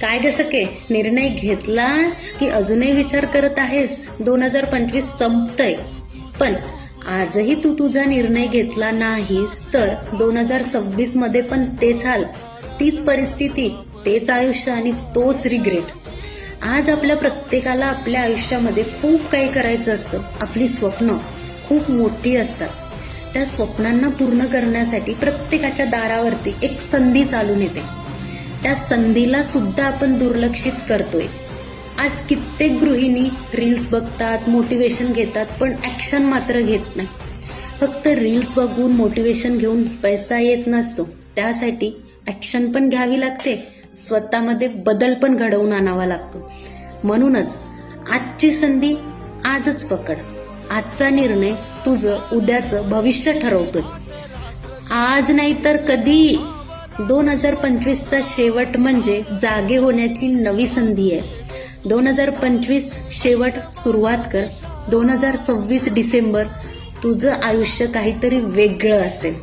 काय ग सके निर्णय घेतलास की अजूनही विचार करत आहेस? दोन हजार पंचवीस संपतय. पण आजही तू तुझा निर्णय घेतला नाहीस तर दोन हजार सव्वीसमध्ये पण तेच हाल. तीच परिस्थिती तेच आयुष्य आणि तोच रिग्रेट आज आपल्या प्रत्येकाला आपल्या आयुष्यामध्ये खूप काही करायचं असतं. आपली स्वप्न खूप मोठी असतात. त्या स्वप्नांना पूर्ण करण्यासाठी प्रत्येकाच्या दारावरती एक संधी चालून येते. त्या संधीला सुद्धा आपण दुर्लक्षित करतोय. आज कित्येक गृहिणी रील्स बघतात मोटिवेशन घेतात पण ऍक्शन मात्र घेत नाही. फक्त रील्स बघून मोटिवेशन घेऊन पैसा येत नसतो. त्यासाठी ऍक्शन पण घ्यावी लागते. स्वतःमध्ये बदल पण घडवून आणावा लागतो. म्हणूनच आजची संधी आजच पकड. आजचा निर्णय तुझं उद्याचं भविष्य ठरवतोय. आज नाही तर कधी? दोन हजार पंचवीसचा शेवट म्हणजे जागे होण्याची नवी संधी आहे. दोन हजार पंचवीस शेवट सुरुवात कर. दोन हजार सव्वीस डिसेंबर तुझं आयुष्य काहीतरी वेगळं असेल.